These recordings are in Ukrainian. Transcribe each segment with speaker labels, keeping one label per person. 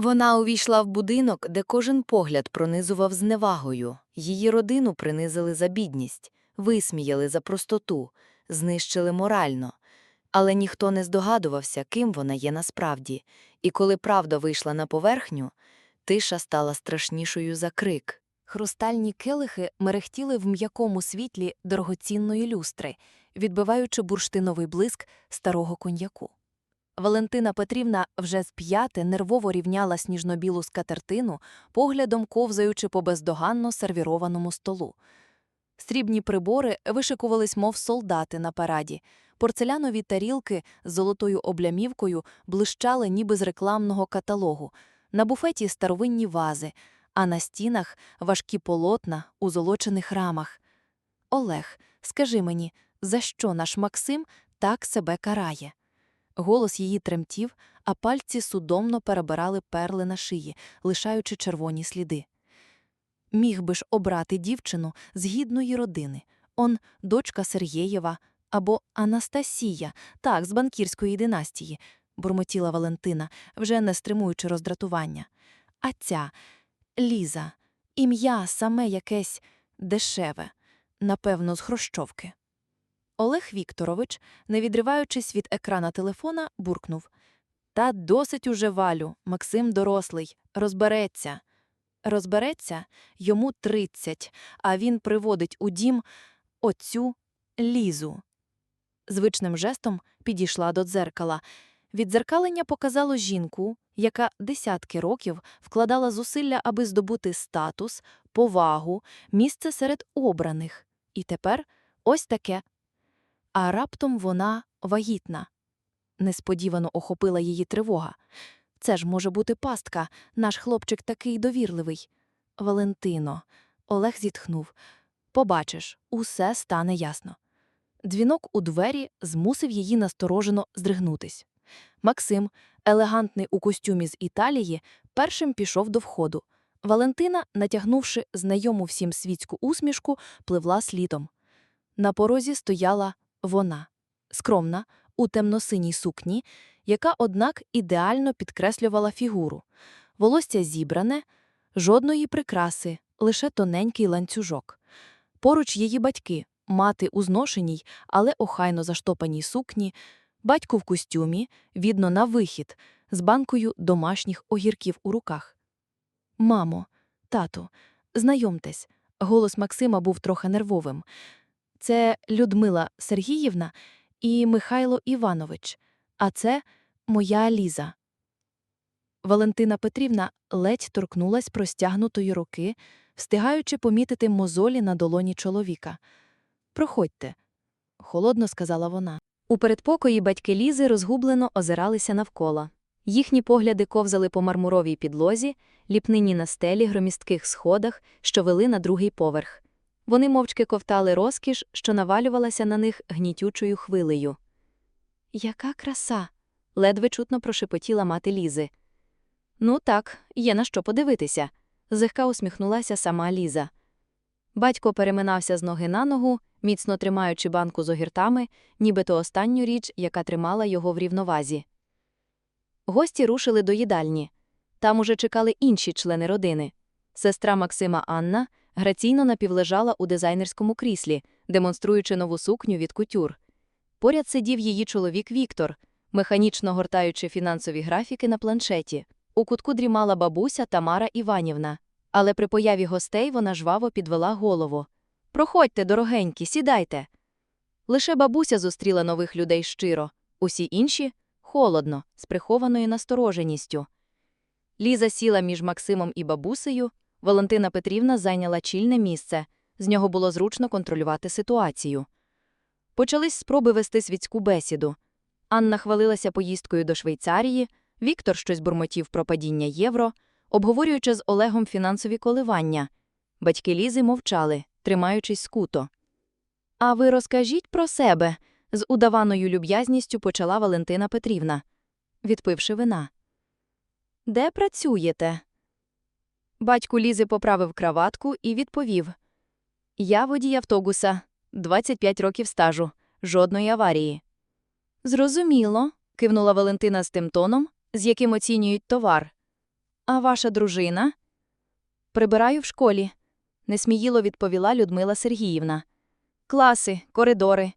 Speaker 1: Вона увійшла в будинок, де кожен погляд пронизував зневагою. Її родину принизили за бідність, висміяли за простоту, знищили морально. Але ніхто не здогадувався, ким вона є насправді, і коли правда вийшла на поверхню, тиша стала страшнішою за крик.
Speaker 2: Хрустальні келихи мерехтіли в м'якому світлі дорогоцінної люстри, відбиваючи бурштиновий блиск старого коньяку. Валентина Петрівна вже з п'яти нервово рівняла сніжно-білу скатертину, поглядом ковзаючи по бездоганно сервірованому столу. Срібні прибори вишикувались, мов солдати на параді. Порцелянові тарілки з золотою облямівкою блищали ніби з рекламного каталогу. На буфеті старовинні вази, а на стінах важкі полотна у золочених рамах. Олег, скажи мені, за що наш Максим так себе карає? Голос її тремтів, а пальці судомно перебирали перли на шиї, лишаючи червоні сліди. Міг би ж обрати дівчину з гідної родини. Он дочка Сергєєва або Анастасія, так, з банкірської династії, бурмотіла Валентина, вже не стримуючи роздратування. А ця Ліза, ім'я саме якесь дешеве, напевно, з хрощовки. Олег Вікторович, не відриваючись від екрана телефона, буркнув Та досить уже валю, Максим дорослий, розбереться. Розбереться йому тридцять, а він приводить у дім оцю лізу. Звичним жестом підійшла до дзеркала. Віддзеркалення показало жінку, яка десятки років вкладала зусилля, аби здобути статус, повагу, місце серед обраних. І тепер ось таке. А раптом вона вагітна. Несподівано охопила її тривога. Це ж може бути пастка, наш хлопчик такий довірливий. Валентино, Олег зітхнув. Побачиш, усе стане ясно. Дзвінок у двері змусив її насторожено здригнутись. Максим, елегантний у костюмі з Італії, першим пішов до входу. Валентина, натягнувши знайому всім світську усмішку, пливла слідом. На порозі стояла вона, скромна, у темносиній сукні, яка, однак, ідеально підкреслювала фігуру. Волосся зібране, жодної прикраси, лише тоненький ланцюжок. Поруч її батьки, мати у зношеній, але охайно заштопаній сукні, батько в костюмі, відно на вихід, з банкою домашніх огірків у руках. Мамо, тату, знайомтесь. Голос Максима був трохи нервовим. Це Людмила Сергіївна і Михайло Іванович, а це моя Ліза. Валентина Петрівна ледь торкнулась простягнутої руки, встигаючи помітити мозолі на долоні чоловіка. Проходьте, холодно сказала вона. У передпокої батьки Лізи розгублено озиралися навколо. Їхні погляди ковзали по мармуровій підлозі, ліпнині на стелі, громістких сходах, що вели на другий поверх. Вони мовчки ковтали розкіш, що навалювалася на них гнітючою хвилею. Яка краса. ледве чутно прошепотіла мати Лізи. Ну так, є на що подивитися. злегка усміхнулася сама Ліза. Батько переминався з ноги на ногу, міцно тримаючи банку з огіртами, нібито останню річ, яка тримала його в рівновазі. Гості рушили до їдальні. Там уже чекали інші члени родини. Сестра Максима Анна граційно напівлежала у дизайнерському кріслі, демонструючи нову сукню від кутюр. Поряд сидів її чоловік Віктор, механічно гортаючи фінансові графіки на планшеті. У кутку дрімала бабуся Тамара Іванівна. Але при появі гостей вона жваво підвела голову. Проходьте, дорогенькі, сідайте. Лише бабуся зустріла нових людей щиро, усі інші холодно, з прихованою настороженістю. Ліза сіла між Максимом і бабусею, Валентина Петрівна зайняла чільне місце, з нього було зручно контролювати ситуацію. Почались спроби вести світську бесіду. Анна хвалилася поїздкою до Швейцарії, Віктор щось бурмотів про падіння євро, обговорюючи з Олегом фінансові коливання. Батьки Лізи мовчали, тримаючись скуто. А ви розкажіть про себе, з удаваною люб'язністю почала Валентина Петрівна, відпивши вина. Де працюєте? Батько Лізи поправив краватку і відповів Я водій автобуса, 25 років стажу, жодної аварії. Зрозуміло, кивнула Валентина з тим тоном, з яким оцінюють товар. А ваша дружина? Прибираю в школі, несміїло відповіла Людмила Сергіївна. Класи, коридори.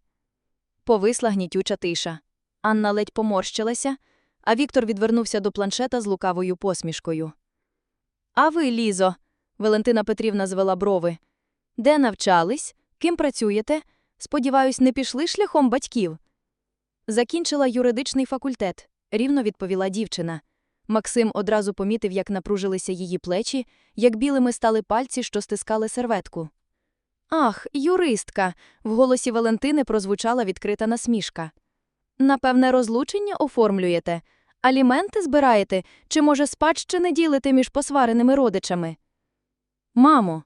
Speaker 2: Повисла гнітюча тиша. Анна ледь поморщилася, а Віктор відвернувся до планшета з лукавою посмішкою. А ви, Лізо, Валентина Петрівна звела брови. Де навчались? Ким працюєте? Сподіваюсь, не пішли шляхом батьків. Закінчила юридичний факультет, рівно відповіла дівчина. Максим одразу помітив, як напружилися її плечі, як білими стали пальці, що стискали серветку. Ах, юристка. В голосі Валентини прозвучала відкрита насмішка. Напевне, розлучення оформлюєте, аліменти збираєте, чи, може, спадщини ділите між посвареними родичами? Мамо.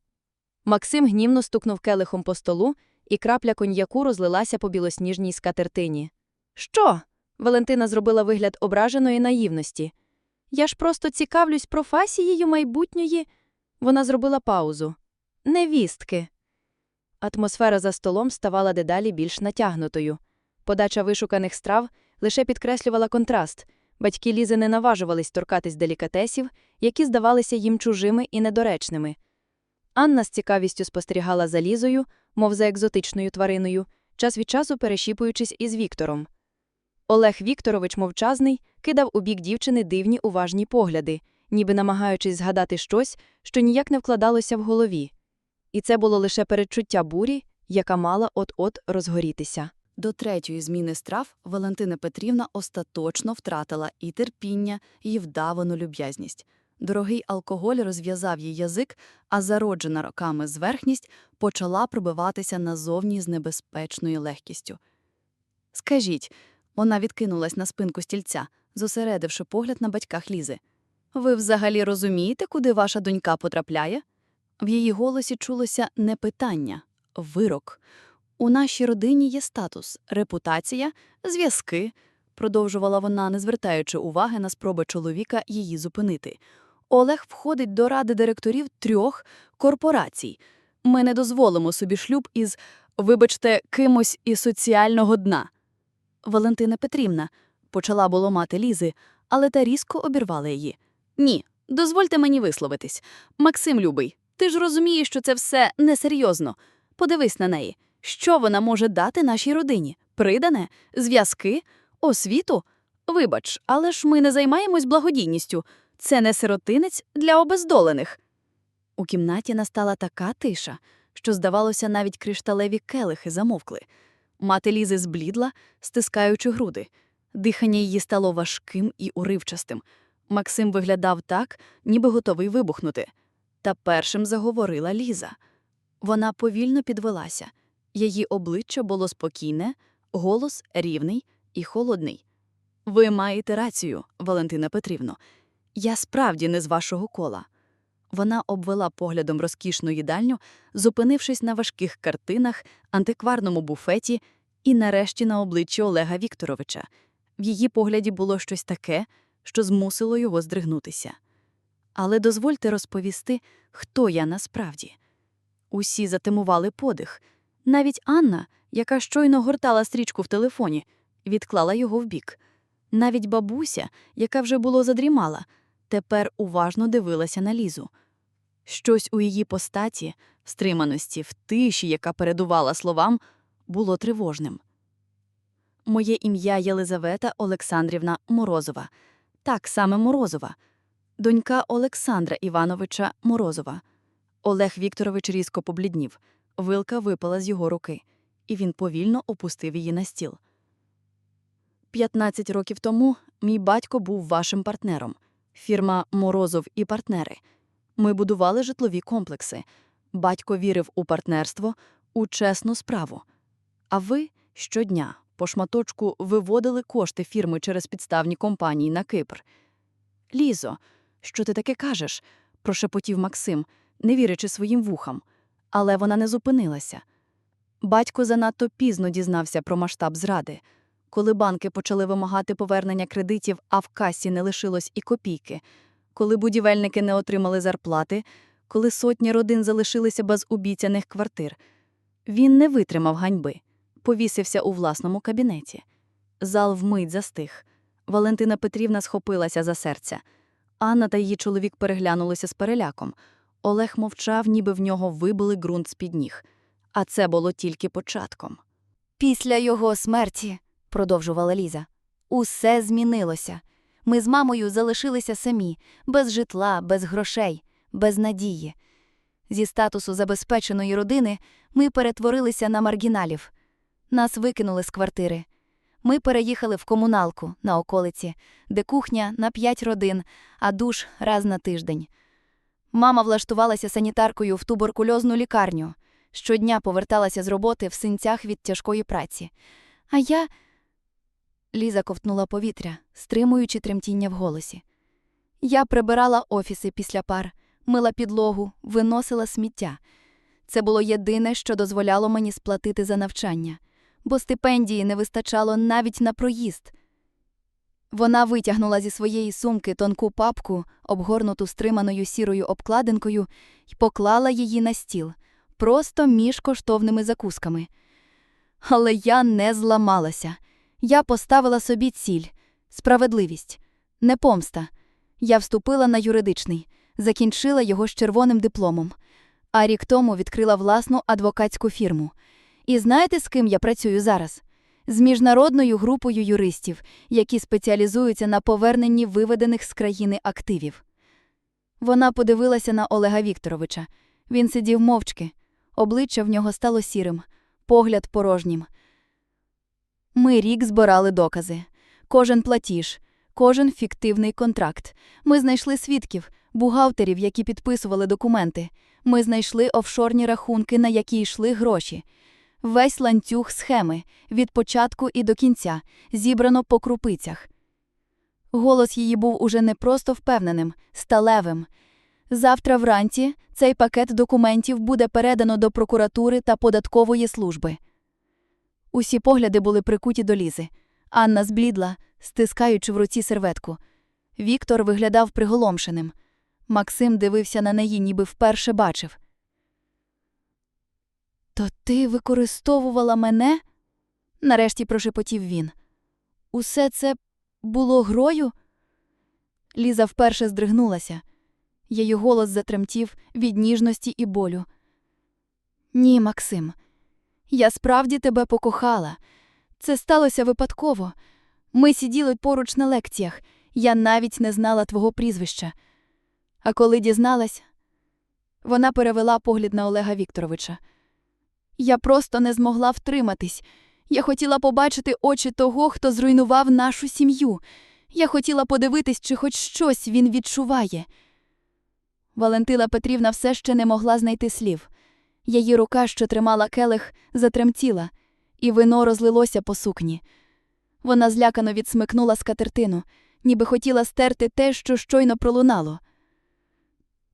Speaker 2: Максим гнівно стукнув келихом по столу, і крапля коньяку розлилася по білосніжній скатертині. Що? Валентина зробила вигляд ображеної наївності. Я ж просто цікавлюсь професією майбутньої. Вона зробила паузу. Невістки. Атмосфера за столом ставала дедалі більш натягнутою. Подача вишуканих страв лише підкреслювала контраст. Батьки Лізи не наважувались торкатись делікатесів, які здавалися їм чужими і недоречними. Анна з цікавістю спостерігала за Лізою, мов за екзотичною твариною, час від часу перешіпуючись із Віктором. Олег Вікторович мовчазний кидав у бік дівчини дивні уважні погляди, ніби намагаючись згадати щось, що ніяк не вкладалося в голові. І це було лише передчуття бурі, яка мала от-от розгорітися.
Speaker 3: До третьої зміни страв Валентина Петрівна остаточно втратила і терпіння, і вдавану люб'язність. Дорогий алкоголь розв'язав їй язик, а зароджена роками зверхність почала пробиватися назовні з небезпечною легкістю. Скажіть, вона відкинулась на спинку стільця, зосередивши погляд на батьках Лізи. Ви взагалі розумієте, куди ваша донька потрапляє? В її голосі чулося не питання, вирок. У нашій родині є статус, репутація, зв'язки, продовжувала вона, не звертаючи уваги на спроби чоловіка її зупинити. Олег входить до ради директорів трьох корпорацій. Ми не дозволимо собі шлюб із, вибачте, кимось із соціального дна. Валентина Петрівна почала було мати Лізи, але та різко обірвала її. Ні, дозвольте мені висловитись. Максим любий, ти ж розумієш, що це все несерйозно. Подивись на неї. Що вона може дати нашій родині? Придане? Зв'язки? Освіту? Вибач, але ж ми не займаємось благодійністю. Це не сиротинець для обездолених. У кімнаті настала така тиша, що, здавалося, навіть кришталеві келихи замовкли. Мати Лізи зблідла, стискаючи груди. Дихання її стало важким і уривчастим. Максим виглядав так, ніби готовий вибухнути. Та першим заговорила Ліза. Вона повільно підвелася. Її обличчя було спокійне, голос рівний і холодний. Ви маєте рацію, Валентина Петрівно. Я справді не з вашого кола. Вона обвела поглядом розкішну їдальню, зупинившись на важких картинах, антикварному буфеті і нарешті на обличчі Олега Вікторовича. В її погляді було щось таке, що змусило його здригнутися. Але дозвольте розповісти, хто я насправді. Усі затимували подих. Навіть Анна, яка щойно гортала стрічку в телефоні, відклала його вбік. Навіть бабуся, яка вже було задрімала, тепер уважно дивилася на Лізу. Щось у її постаті, в стриманості, в тиші, яка передувала словам, було тривожним. Моє ім'я Єлизавета Олександрівна Морозова, так саме Морозова, донька Олександра Івановича Морозова. Олег Вікторович різко побліднів. Вилка випала з його руки, і він повільно опустив її на стіл. «15 років тому мій батько був вашим партнером. Фірма Морозов і партнери. Ми будували житлові комплекси. Батько вірив у партнерство, у чесну справу. А ви щодня по шматочку виводили кошти фірми через підставні компанії на Кипр. Лізо, що ти таке кажеш? прошепотів Максим, не вірячи своїм вухам. Але вона не зупинилася. Батько занадто пізно дізнався про масштаб зради. Коли банки почали вимагати повернення кредитів, а в касі не лишилось і копійки, коли будівельники не отримали зарплати, коли сотні родин залишилися без обіцяних квартир. Він не витримав ганьби, повісився у власному кабінеті. Зал вмить застиг. Валентина Петрівна схопилася за серця. Анна та її чоловік переглянулися з переляком. Олег мовчав, ніби в нього вибили ґрунт з-під ніг. А це було тільки початком.
Speaker 2: Після його смерті, продовжувала Ліза, усе змінилося. Ми з мамою залишилися самі, без житла, без грошей, без надії. Зі статусу забезпеченої родини ми перетворилися на маргіналів. Нас викинули з квартири. Ми переїхали в комуналку на околиці, де кухня на п'ять родин, а душ раз на тиждень. Мама влаштувалася санітаркою в туберкульозну лікарню. Щодня поверталася з роботи в синцях від тяжкої праці. А я. Ліза ковтнула повітря, стримуючи тремтіння в голосі. Я прибирала офіси після пар, мила підлогу, виносила сміття. Це було єдине, що дозволяло мені сплатити за навчання, бо стипендії не вистачало навіть на проїзд. Вона витягнула зі своєї сумки тонку папку, обгорнуту стриманою сірою обкладинкою, і поклала її на стіл, просто між коштовними закусками. Але я не зламалася. Я поставила собі ціль справедливість, не помста. Я вступила на юридичний, закінчила його з червоним дипломом, а рік тому відкрила власну адвокатську фірму. І знаєте, з ким я працюю зараз? З міжнародною групою юристів, які спеціалізуються на поверненні виведених з країни активів. Вона подивилася на Олега Вікторовича. Він сидів мовчки, обличчя в нього стало сірим, погляд порожнім. Ми рік збирали докази. Кожен платіж, кожен фіктивний контракт. Ми знайшли свідків, бухгалтерів, які підписували документи. Ми знайшли офшорні рахунки, на які йшли гроші. Весь ланцюг схеми від початку і до кінця, зібрано по крупицях. Голос її був уже не просто впевненим, сталевим. Завтра вранці цей пакет документів буде передано до прокуратури та податкової служби. Усі погляди були прикуті до Лізи. Анна зблідла, стискаючи в руці серветку. Віктор виглядав приголомшеним. Максим дивився на неї, ніби вперше бачив. То ти використовувала мене? нарешті прошепотів він. Усе це було грою? Ліза вперше здригнулася. Її голос затремтів від ніжності і болю. Ні, Максим, я справді тебе покохала. Це сталося випадково. Ми сиділи поруч на лекціях, я навіть не знала твого прізвища. А коли дізналась, вона перевела погляд на Олега Вікторовича. Я просто не змогла втриматись. Я хотіла побачити очі того, хто зруйнував нашу сім'ю. Я хотіла подивитись, чи хоч щось він відчуває. Валентина Петрівна все ще не могла знайти слів. Її рука, що тримала келих, затремтіла, і вино розлилося по сукні. Вона злякано відсмикнула скатертину, ніби хотіла стерти те, що щойно пролунало.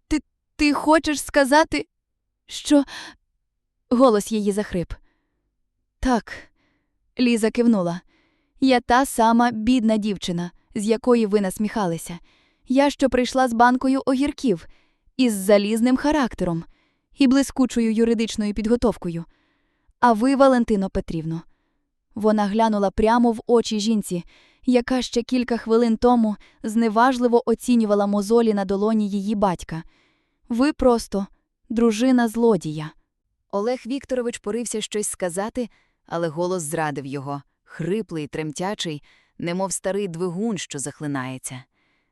Speaker 2: Ти, ти хочеш сказати, що. Голос її захрип. Так, Ліза кивнула. Я та сама бідна дівчина, з якої ви насміхалися. Я, що прийшла з банкою огірків, із залізним характером і блискучою юридичною підготовкою. А ви, Валентино Петрівно. Вона глянула прямо в очі жінці, яка ще кілька хвилин тому зневажливо оцінювала мозолі на долоні її батька. Ви просто дружина злодія.
Speaker 1: Олег Вікторович порився щось сказати, але голос зрадив його, хриплий, тремтячий, немов старий двигун, що захлинається.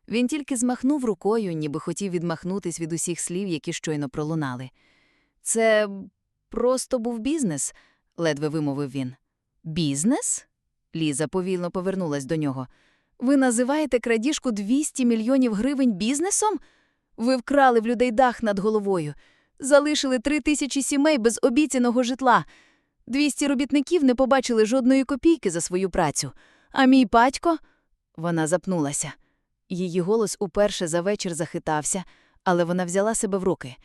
Speaker 1: Він тільки змахнув рукою, ніби хотів відмахнутись від усіх слів, які щойно пролунали. Це просто був бізнес, ледве вимовив він. Бізнес? Ліза повільно повернулась до нього. Ви називаєте крадіжку 200 мільйонів гривень бізнесом? Ви вкрали в людей дах над головою, залишили три тисячі сімей без обіцяного житла. 200 робітників не побачили жодної копійки за свою працю. А мій батько. Вона запнулася. Її голос уперше за вечір захитався, але вона взяла себе в руки.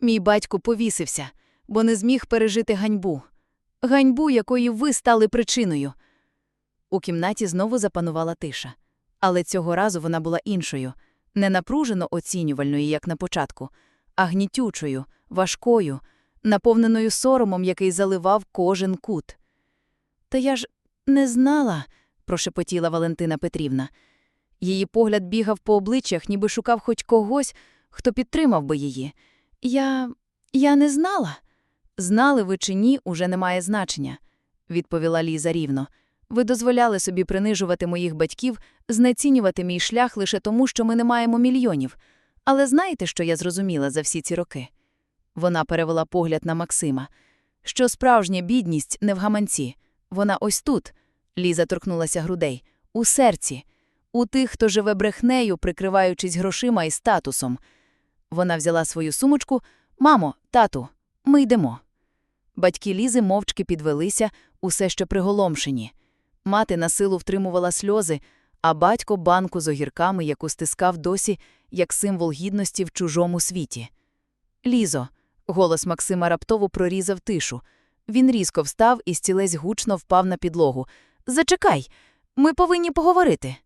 Speaker 1: Мій батько повісився, бо не зміг пережити ганьбу. Ганьбу, якої ви стали причиною. У кімнаті знову запанувала тиша. Але цього разу вона була іншою, не напружено оцінювальною, як на початку, а гнітючою, важкою, наповненою соромом, який заливав кожен кут. Та я ж не знала, прошепотіла Валентина Петрівна.
Speaker 3: Її погляд бігав по обличчях, ніби шукав хоч когось, хто підтримав би її. Я. я не знала. Знали ви чи ні, уже не має значення, відповіла Ліза рівно. Ви дозволяли собі принижувати моїх батьків, знецінювати мій шлях лише тому, що ми не маємо мільйонів. Але знаєте, що я зрозуміла за всі ці роки? Вона перевела погляд на Максима. Що справжня бідність не в гаманці. Вона ось тут. Ліза торкнулася грудей. У серці. У тих, хто живе брехнею, прикриваючись грошима і статусом. Вона взяла свою сумочку. Мамо, тату, ми йдемо. Батьки Лізи мовчки підвелися, усе ще приголомшені. Мати на силу втримувала сльози, а батько банку з огірками, яку стискав досі, як символ гідності в чужому світі. Лізо. Голос Максима раптово прорізав тишу. Він різко встав і стілець гучно впав на підлогу. Зачекай, ми повинні поговорити.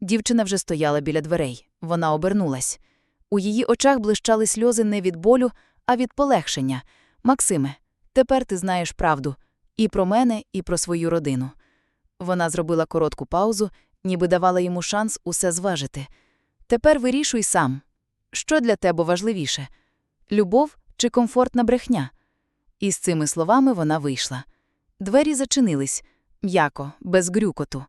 Speaker 3: Дівчина вже стояла біля дверей. Вона обернулась. У її очах блищали сльози не від болю, а від полегшення. Максиме, тепер ти знаєш правду і про мене, і про свою родину. Вона зробила коротку паузу, ніби давала йому шанс усе зважити. Тепер вирішуй сам. Що для тебе важливіше любов чи комфортна брехня? І з цими словами вона вийшла. Двері зачинились м'яко, без грюкоту.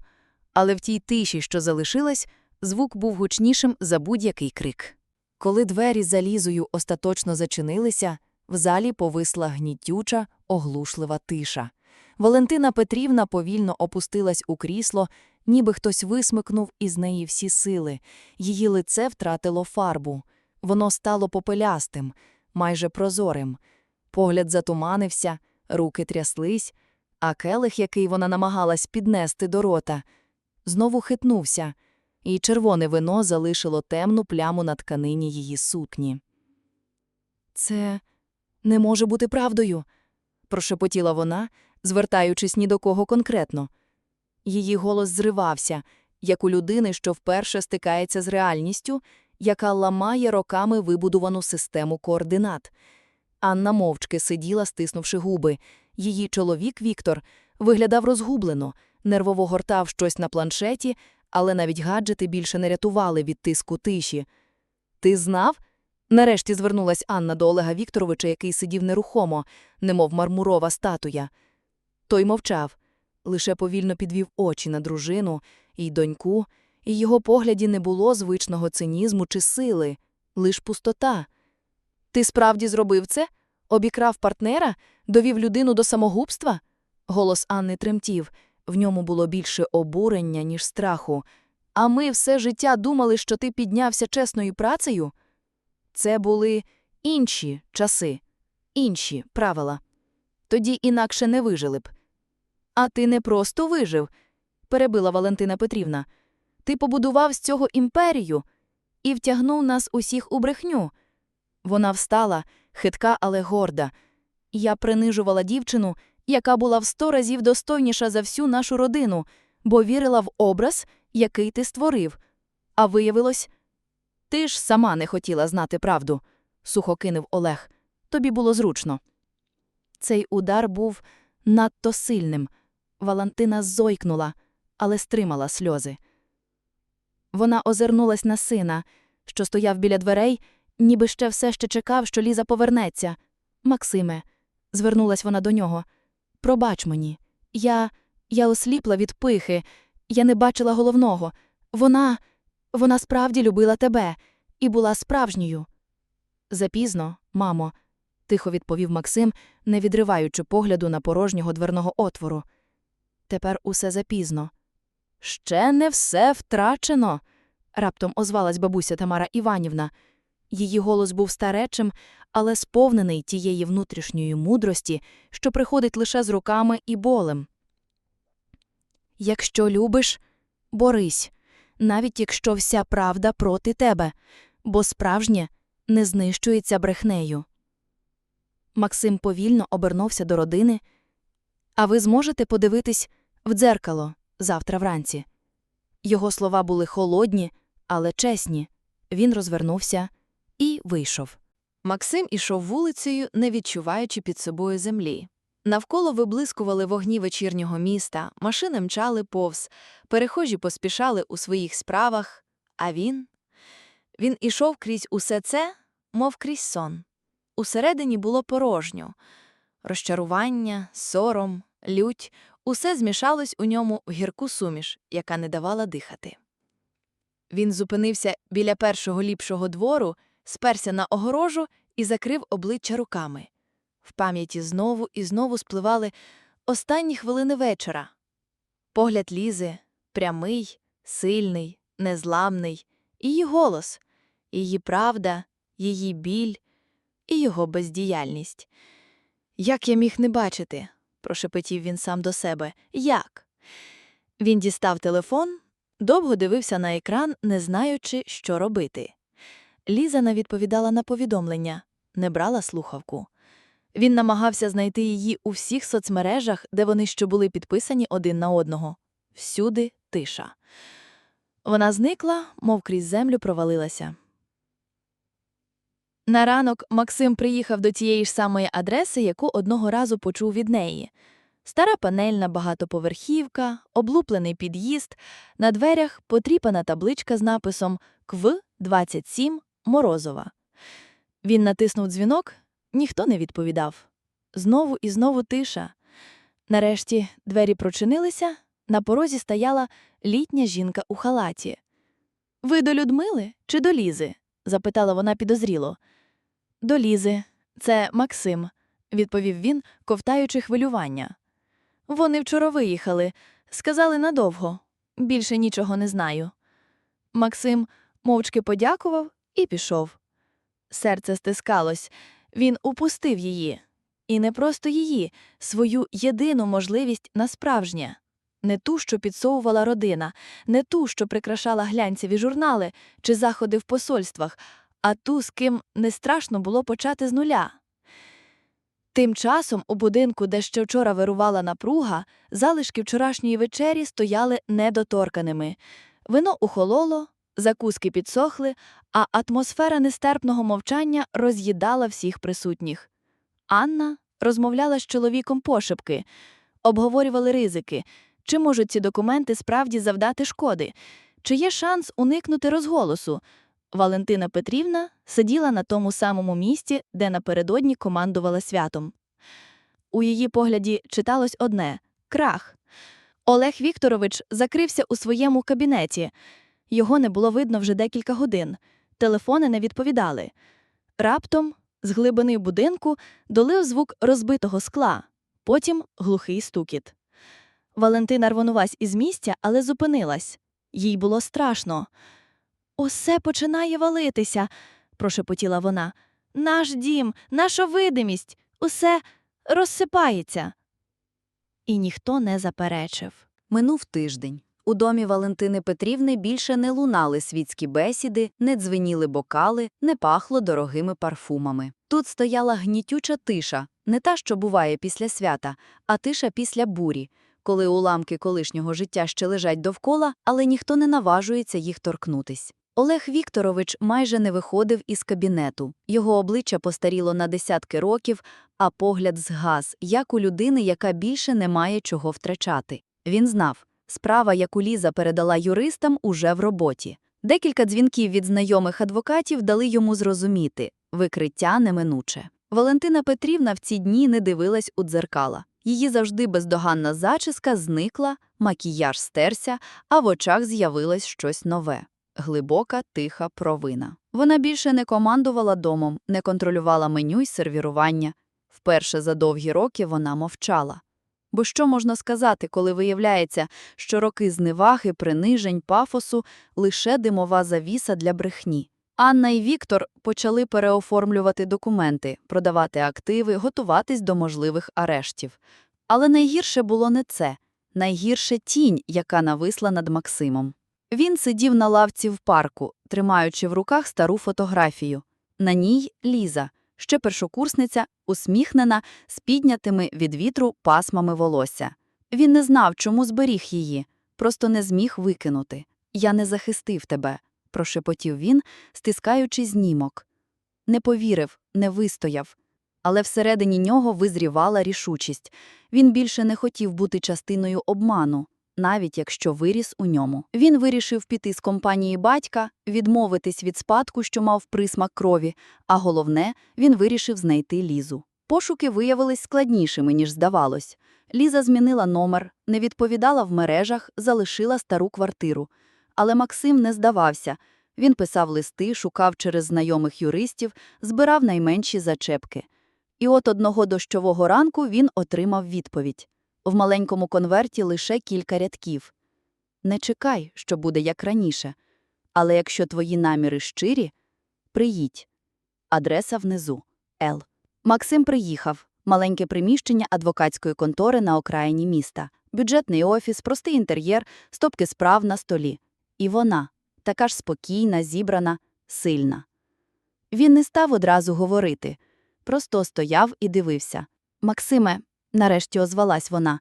Speaker 3: Але в тій тиші, що залишилась, звук був гучнішим за будь-який крик.
Speaker 2: Коли двері за лізою остаточно зачинилися, в залі повисла гнітюча, оглушлива тиша. Валентина Петрівна повільно опустилась у крісло, ніби хтось висмикнув із неї всі сили. Її лице втратило фарбу. Воно стало попелястим, майже прозорим. Погляд затуманився, руки тряслись, а келих, який вона намагалась піднести до рота, знову хитнувся, і червоне вино залишило темну пляму на тканині її сукні. Це не може бути правдою, прошепотіла вона, звертаючись ні до кого конкретно. Її голос зривався, як у людини, що вперше стикається з реальністю, яка ламає роками вибудувану систему координат. Анна мовчки сиділа, стиснувши губи. Її чоловік Віктор виглядав розгублено, нервово гортав щось на планшеті, але навіть гаджети більше не рятували від тиску тиші. Ти знав? Нарешті звернулась Анна до Олега Вікторовича, який сидів нерухомо, немов мармурова статуя. Той мовчав, лише повільно підвів очі на дружину і доньку, і його погляді не було звичного цинізму чи сили, лиш пустота. Ти справді зробив це? Обікрав партнера? Довів людину до самогубства? Голос Анни тремтів. В ньому було більше обурення, ніж страху. А ми все життя думали, що ти піднявся чесною працею? Це були інші часи, інші правила. Тоді інакше не вижили б. А ти не просто вижив, перебила Валентина Петрівна. Ти побудував з цього імперію і втягнув нас усіх у брехню. Вона встала, хитка, але горда. Я принижувала дівчину, яка була в сто разів достойніша за всю нашу родину, бо вірила в образ, який ти створив. А виявилось, ти ж сама не хотіла знати правду, сухо кинув Олег. Тобі було зручно. Цей удар був надто сильним. Валентина зойкнула, але стримала сльози. Вона озирнулась на сина, що стояв біля дверей, ніби ще все ще чекав, що Ліза повернеться. Максиме, звернулась вона до нього. Пробач мені. Я. я осліпла від пихи, я не бачила головного. Вона. вона справді любила тебе і була справжньою. Запізно, мамо, тихо відповів Максим, не відриваючи погляду на порожнього дверного отвору. Тепер усе запізно. Ще не все втрачено. раптом озвалась бабуся Тамара Іванівна. Її голос був старечим, але сповнений тієї внутрішньої мудрості, що приходить лише з руками і болем. Якщо любиш, борись, навіть якщо вся правда проти тебе, бо справжнє не знищується брехнею. Максим повільно обернувся до родини. А ви зможете подивитись в дзеркало завтра вранці. Його слова були холодні, але чесні. Він розвернувся і вийшов.
Speaker 1: Максим ішов вулицею, не відчуваючи під собою землі.
Speaker 2: Навколо виблискували вогні вечірнього міста, машини мчали повз, перехожі поспішали у своїх справах, а він? Він ішов крізь усе це, мов крізь сон. Усередині було порожньо. Розчарування, сором, лють — усе змішалось у ньому в гірку суміш, яка не давала дихати. Він зупинився біля першого ліпшого двору, сперся на огорожу і закрив обличчя руками. В пам'яті знову і знову спливали останні хвилини вечора. Погляд Лізи прямий, сильний, незламний, її голос, її правда, її біль і його бездіяльність. Як я міг не бачити? Прошепотів він сам до себе. Як? Він дістав телефон, довго дивився на екран, не знаючи, що робити. Ліза не відповідала на повідомлення, не брала слухавку. Він намагався знайти її у всіх соцмережах, де вони ще були підписані один на одного. Всюди тиша. Вона зникла, мов крізь землю провалилася. На ранок Максим приїхав до тієї ж самої адреси, яку одного разу почув від неї. Стара панельна багатоповерхівка, облуплений під'їзд, на дверях потріпана табличка з написом КВ 27 Морозова. Він натиснув дзвінок, ніхто не відповідав. Знову і знову тиша. Нарешті двері прочинилися, на порозі стояла літня жінка у халаті. Ви до Людмили чи до Лізи? запитала вона підозріло. До Лізи. Це Максим, відповів він, ковтаючи хвилювання. Вони вчора виїхали, сказали надовго. Більше нічого не знаю. Максим мовчки подякував і пішов. Серце стискалось. Він упустив її. І не просто її, свою єдину можливість на справжнє. Не ту, що підсовувала родина, не ту, що прикрашала глянцеві журнали чи заходи в посольствах, а ту, з ким не страшно було почати з нуля. Тим часом у будинку, де ще вчора вирувала напруга, залишки вчорашньої вечері стояли недоторканими. Вино ухололо, закуски підсохли, а атмосфера нестерпного мовчання роз'їдала всіх присутніх. Анна розмовляла з чоловіком пошепки, обговорювали ризики, чи можуть ці документи справді завдати шкоди, чи є шанс уникнути розголосу. Валентина Петрівна сиділа на тому самому місці, де напередодні командувала святом. У її погляді читалось одне крах. Олег Вікторович закрився у своєму кабінеті. Його не було видно вже декілька годин. Телефони не відповідали. Раптом, з глибини будинку, долив звук розбитого скла, потім глухий стукіт. Валентина рвонувась із місця, але зупинилась. Їй було страшно. Усе починає валитися, прошепотіла вона. Наш дім, наша видимість, усе розсипається. І ніхто не заперечив.
Speaker 3: Минув тиждень. У домі Валентини Петрівни більше не лунали світські бесіди, не дзвеніли бокали, не пахло дорогими парфумами. Тут стояла гнітюча тиша, не та, що буває після свята, а тиша після бурі, коли уламки колишнього життя ще лежать довкола, але ніхто не наважується їх торкнутись. Олег Вікторович майже не виходив із кабінету. Його обличчя постаріло на десятки років, а погляд згас, як у людини, яка більше не має чого втрачати. Він знав, справа, яку Ліза передала юристам, уже в роботі. Декілька дзвінків від знайомих адвокатів дали йому зрозуміти – викриття неминуче. Валентина Петрівна в ці дні не дивилась у дзеркала. Її завжди бездоганна зачіска зникла, макіяж стерся, а в очах з'явилось щось нове. Глибока, тиха провина. Вона більше не командувала домом, не контролювала меню й сервірування. Вперше за довгі роки вона мовчала. Бо що можна сказати, коли виявляється, що роки зневаги, принижень, пафосу – лише димова завіса для брехні? Анна і Віктор почали переоформлювати документи, продавати активи, готуватись до можливих арештів. Але найгірше було не це. Найгірше тінь, яка нависла над Максимом. Він сидів на лавці в парку, тримаючи в руках стару фотографію. На ній Ліза, ще першокурсниця, усміхнена, з піднятими від вітру пасмами волосся. Він не знав, чому зберіг її, просто не зміг викинути. «Я не захистив тебе», – прошепотів він, стискаючи знімок. Не повірив, не вистояв. Але всередині нього визрівала рішучість. Він більше не хотів бути частиною обману, навіть якщо виріс у ньому. Він вирішив піти з компанії батька, відмовитись від спадку, що мав присмак крові, а головне, він вирішив знайти Лізу. Пошуки виявились складнішими, ніж здавалось. Ліза змінила номер, не відповідала в мережах, залишила стару квартиру. Але Максим не здавався. Він писав листи, шукав через знайомих юристів, збирав найменші зачепки. І от одного дощового ранку він отримав відповідь. В маленькому конверті лише кілька рядків. Не чекай, що буде як раніше. Але якщо твої наміри щирі, приїдь. Адреса внизу. Л. Максим приїхав. Маленьке приміщення адвокатської контори на окраїні міста. Бюджетний офіс, простий інтер'єр, стопки справ на столі. І вона, така ж спокійна, зібрана, сильна. Він не став одразу говорити. Просто стояв і дивився. Максиме, нарешті озвалась вона,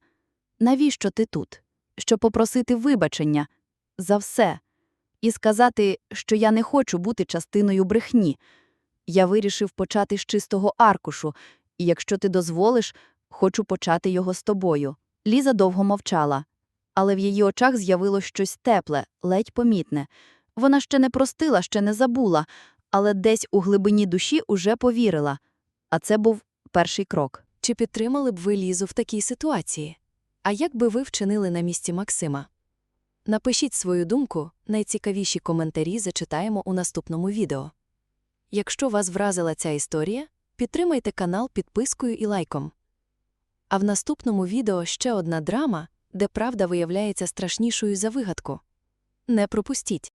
Speaker 3: навіщо ти тут? Щоб попросити вибачення за все і сказати, що я не хочу бути частиною брехні. Я вирішив почати з чистого аркушу, і якщо ти дозволиш, хочу почати його з тобою. Ліза довго мовчала, але в її очах з'явилось щось тепле, ледь помітне. Вона ще не простила, ще не забула, але десь у глибині душі уже повірила. А це був перший крок.
Speaker 2: Чи підтримали б ви Лізу в такій ситуації? А як би ви вчинили на місці Максима? Напишіть свою думку, найцікавіші коментарі зачитаємо у наступному відео. Якщо вас вразила ця історія, підтримайте канал підпискою і лайком. А в наступному відео ще одна драма, де правда виявляється страшнішою за вигадку. Не пропустіть!